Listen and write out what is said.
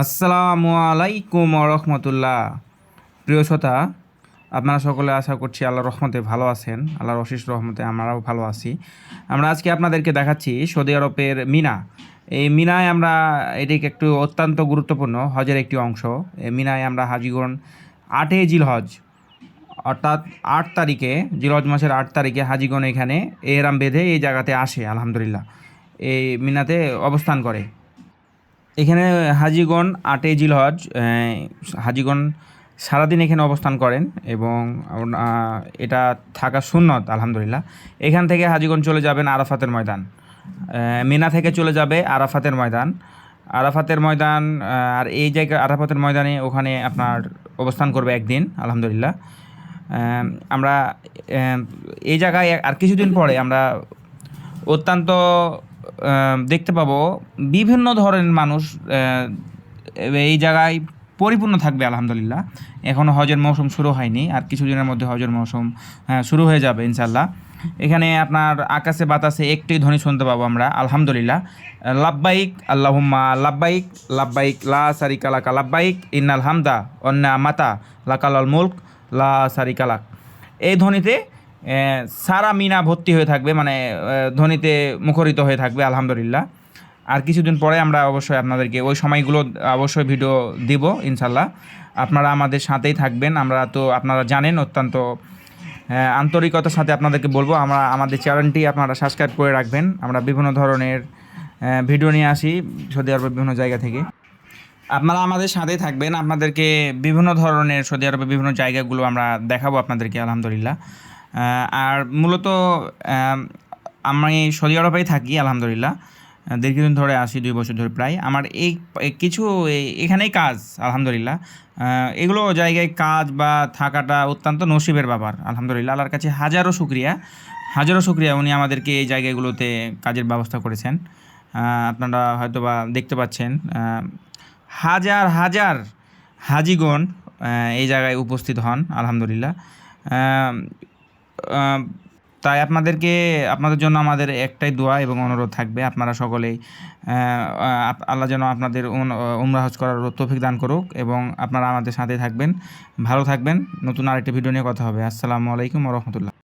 আসসালামু আলাইকুম রহমতুল্লাহ। প্রিয় শ্রোতা, আপনারা সকলে আশা করছি আল্লাহ রহমতে ভালো আছেন। আল্লাহর অশেষ রহমতে আমরাও ভালো আছি। আমরা আজকে আপনাদেরকে দেখাচ্ছি সৌদি আরবের মিনা। এই মিনায় আমরা, এটি একটু অত্যন্ত গুরুত্বপূর্ণ, হজের একটি অংশ। এই মিনায় আমরা হাজিগণ আটই জিলহজ, অর্থাৎ আট তারিখে, জিলহজ মাসের আট তারিখে হাজিগণ এখানে এহরাম বেঁধে এই জায়গাতে আসে, আলহামদুলিল্লাহ। এই মিনাতে অবস্থান করে। এখানে হাজিগণ আটে জিলহজ হাজিগণ সারাদিন এখানে অবস্থান করেন এবং এটা থাকা সুন্নত, আলহামদুলিল্লাহ। এখান থেকে হাজিগণ চলে যাবেন আরাফাতের ময়দান। মিনা থেকে চলে যাবে আরাফাতের ময়দান। আরাফাতের ময়দান আর এই জায়গা, আরাফাতের ময়দানে ওখানে আপনার অবস্থান করবে একদিন, আলহামদুলিল্লাহ। আমরা এই জায়গায় আর কিছুদিন পরে আমরা অত্যন্ত দেখতে পাবো। বিভিন্ন ধরনের মানুষ এই জায়গায় পরিপূর্ণ থাকবে, আলহামদুলিল্লাহ। এখনও হজের মৌসুম শুরু হয়নি, আর কিছুদিনের মধ্যে হজের মৌসুম শুরু হয়ে যাবে ইনশাল্লাহ এখানে আপনার আকাশে বাতাসে একটি ধ্বনি শুনতে পাবো আমরা, আলহামদুলিল্লাহ। লাব্বাইক, আল্লাহুম্মা লাব্বাইক লাব্বাইক, লা সারিকা লাকা লাব্বাইক, ইন্নাল হামদা অন্না মাতা লাকাল মুল্ক, লা সারিকা লাক। এই ধ্বনিতে সারা মিনা ভর্তি হয়ে থাকবে মানে আহ, ধ্বনিতে মুখরিত হয়ে থাকবে আলহামদুলিল্লাহ। আর কিছুদিন পরে আমরা অবশ্যই আপনাদেরকে ওই সময়গুলো অবশ্যই ভিডিও দিব ইনশাল্লাহ আপনারা আমাদের সাথেই থাকবেন আমরা তো আপনারা জানেন অত্যন্ত আন্তরিকতার সাথে আপনাদেরকে বলব আমরা আমাদের চ্যানেলটি আপনারা সাবস্ক্রাইব করে রাখবেন। আমরা বিভিন্ন ধরনের ভিডিও নিয়ে আসি সৌদি আরবের বিভিন্ন জায়গা থেকে। আপনারা আমাদের সাথেই থাকবেন আপনাদেরকে বিভিন্ন ধরনের সৌদি আরবের বিভিন্ন জায়গাগুলো আমরা দেখাবো আপনাদেরকে আলহামদুলিল্লাহ। আর মূলত আমি সৌদি আরবেই থাকি, আলহামদুলিল্লাহ। দীর্ঘদিন ধরে আসি দুই বছর ধরে প্রায়। আমার এই কিছু এখানেই কাজ, আলহামদুলিল্লাহ। এগুলো জায়গায় কাজ বা থাকাটা অত্যন্ত নসিবের ব্যাপার, আলহামদুলিল্লাহ। আল্লাহর কাছে হাজারো শুক্রিয়া হাজারো শুক্রিয়া উনি আমাদেরকে এই জায়গাগুলোতে কাজের ব্যবস্থা করেছেন। আপনারা হয়তো বা দেখতে পাচ্ছেন হাজার হাজার হাজিগণ এই জায়গায় উপস্থিত হন, আলহামদুলিল্লাহ। তাই আপনাদেরকে, আপনাদের জন্য আমাদের একটাই দোয়া এবং অনুরোধ থাকবে, আপনারা সকলেই আল্লাহ যেন আপনাদের উমরাহজ উমরা হজ করার তৌফিক দান করুক এবং আপনারা আমাদের সাথে থাকবেন, ভালো থাকবেন। নতুন আরেকটি ভিডিও নিয়ে কথা হবে। আসসালামু আলাইকুম রহমতুল্লাহ।